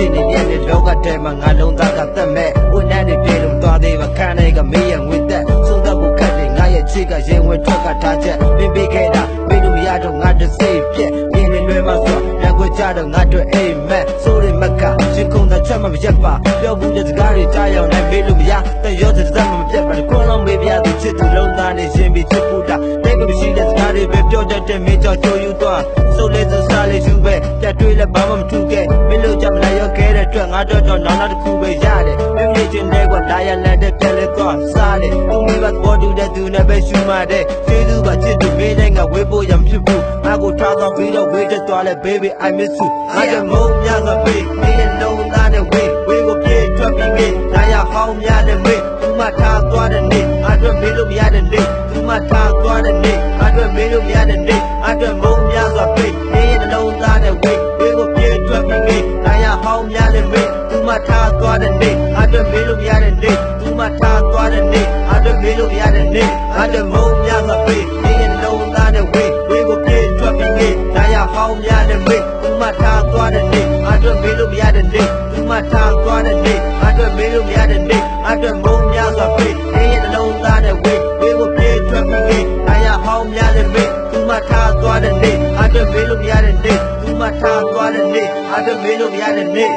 ရှိနေမြဲနေလောကထဲမှာငါလုံးသားကသက်မဲ့ဦးနန်းနေပြေလို့မသွားသေးပါခန်းတွေကမေးရငွေသက်ဆုံးသက်ဖို့ခက်တယ်ငါရဲ့ချစ်ကရင်ဝင်ထွက်ကထားချက်ပင်ပေးခဲ့တာမေးလို့မရတော့ငါတစိတ်ပြက်ပြင်းနေလွယ်မှာဆိုရန်ခွေကြတော့ငါတို့အိမ်မက်ဆိုးရမကရှင်ခုံတဲ့ချက်မှမရက်ပါပြောဘူးတဲ့စကားတွေကြားရောက်နိုင်မေးလို့မရတဲ့ရောတဲ့သက်မှမပြတ်ပါတကွန်လုံးမေးပြသူချစ်သူလုံးသားနေရှင်ပြီးချစ်ဖို့တာတဲ့ကမရှိတဲ့စကားတွေပဲပြောတတ်တဲ့မင်းကြောင့်ချိုးယူသွားဆိုလေစစားလေးယူပဲတက်တွေး လည်းဘာမှမထူခဲ့မင်းလို့ကြမလာရောခဲတဲ့အတွက်ငါတော့တော့နောက်နောက်တစ်ခုပဲရတယ်ပြင်းပြချင်းတဲ့ကွာဒါရလန်တဲ့ပြက်လဲသွားစားတယ်သူမိဘသဘောတူတဲ့သူနဲ့ပဲရှူမှတဲ့ကျေးဇူးပါချစ်သူမင်းနဲ့ငါဝေးဖို့ရမဖြစ်ဘူးငါကိုထားသွားပြီးတော့ဝေးတဲ့သွားလဲ baby I miss you ငါတဲ့မုံများကပေးမင်းရဲ့လုံးသားနဲ့ဝေးဝေးကိုပြေးထွက်ပြီးမေးဒါရဟောင်းများနဲ့မေးသူမထားသွားတဲ့နေ့ငါတို့မေးလို့မရတဲ့နေ့သူမထားသွားတဲ့နေ့ငါတို့မေးလို့မရတဲ့နေ့ငါတို့မုံများ သွားတဲ့နေ့ငါတို့မေးလို့မရတဲ့နေ့ငါတို့မုံများစွာပေးမင်းရဲ့လုံးသားနဲ့ဝေးဝေးကိုပြေးထွက်ပြီးမေးဒါရဟောင်းများနဲ့မေးသူမထားသွားတဲ့နေ့ငါတို့မေးလို့မရတဲ့နေ့သူမထားသွားတဲ့နေ့ငါတို့မေးလို့မရတဲ့နေ့ငါတို့မုံများစွာပေးမင်းရဲ့လုံးသားနဲ့ဝေးဝေးကိုပြေးထွက်ပြီးမေးဒါရဟောင်းများနဲ့မေးသူမထားသွားတဲ့နေ့ငါတို့မေးလို့မရတဲ့နေ့သူမထားသွားတဲ့နေ့ငါတို့မေးလို့မရတဲ့နေ့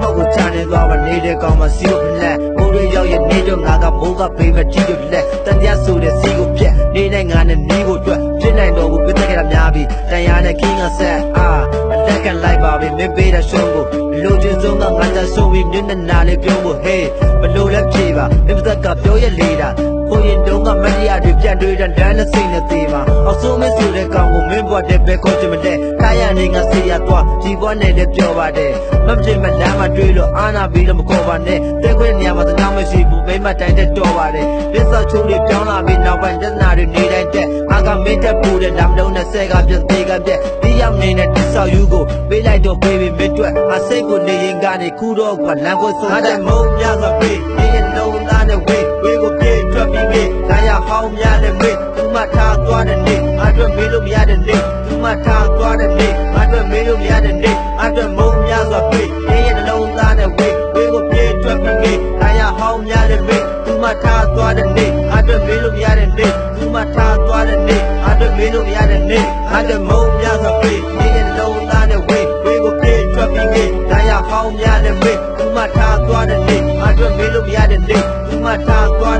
Yeah. ဘာမှကိုချနေသွားမနေတဲ့ကောင်မစီကိုဖလက်မိုးရရောက်ရဲ့နေတော့ငါကမိုးကပေးမကြည့်လို့လက်တန်တရားဆိုတဲ့စီကိုပြက်နေနဲ့ငါနဲ့နီးဖို့အတွက်ဖြစ်နိုင်တော့ကိုပြတ်ခဲ့တာများပြီတန်ရနဲ့ခင်းကဆက်အာအတက်ကန်လိုက်ပါပြီမင်းပေးတဲ့ရှုံးကို လူချင်းစုံကငါချဆုံးပြီးမျက်နှာနာလေးပြောဖို့ hey ဘလို့လဲဖြေပါမင်းသက်ကပြောရလေတာကိုရင်တုံးကမတရားတွေပြန်တွေးတဲ့ဒန်းနဲ့စိတ်နဲ့သေးပါအောက်ဆုံးမဆိုတဲ့ကောင်ကိုမင်းဘွားတဲ့ပဲခေါ်ချင်မတဲ့ကာယနေငါစီရသွားဒီဘွားနဲ့လည်းပြောပါတယ်မမတင်မလမ်းမတွေးလို့အာနာပြီးတော့မခေါ်ပါနဲ့တဲ့ခွေနေရာမှာသနာမရှိဘူးမိမတိုင်းတဲ့တော်ပါတယ်ပစ္စောချိုးလေးပြောင်းလာပြီးနောက်ပိုင်းတနာတွေနေတိုင်းတဲ့အာကမင်းတက်ပူတဲ့လမ်းလုံးနဲ့ဆက်ကပြတ်သေးကပြက်ဒီရောက်နေတဲ့တိဆောက်ယူကိုပေးလိုက်တော့ပေးပြီးမင်းတွေ့အစိတ်ကိုနေရင်ကနေခုတော့ကလမ်းကိုဆုံးတဲ့မုံများစွာပေးဒီရင်လုံးသားနဲ့ဝေးဝေးကိုပြေးထွက်ပြီးမေးလာရဟောင်းများနဲ့မေးသူမထားသွားတဲ့နေ့အအတွက်မေးလို့မရတဲ့နေ့သူမထားသွားတဲ့နေ့အအတွက်မေးလို့မရတဲ့နေ့အအတွက်မုံများစွာပေးဒီရင်လုံးသားနဲ့ဝေးဝေးကိုပြေးထွက်ပြီးမေးလာရဟောင်းများနဲ့မေးသူမထားသွားတဲ့နေ့အအတွက်မေးလို့မရတဲ့နေ့သူမထားသွားတဲ့နေ့အအတွက်မေးလို့မရတဲ့နေ့အအတွက်မုံများစွာပေး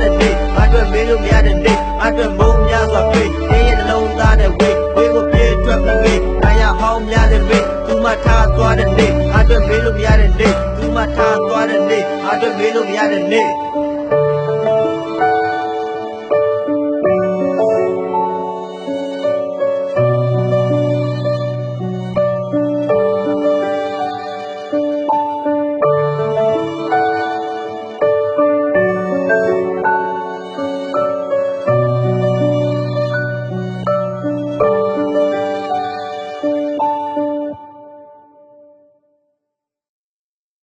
တဲ့နေ့အအတွက်မေးလို့မရတဲ့နေ့အအတွက်မုံများစွာပေးဒီရင်လုံးသားနဲ့ဝေးဝေးကိုပြေးထွက်ပြီးမေးလာရဟောင်းများနဲ့မေးသူမထားသွားတဲ့နေ့အအတွက်မေးလို့မရတဲ့နေ့သူမထားသွားတဲ့နေ့အအတွက်မေးလို့မရတဲ့နေ့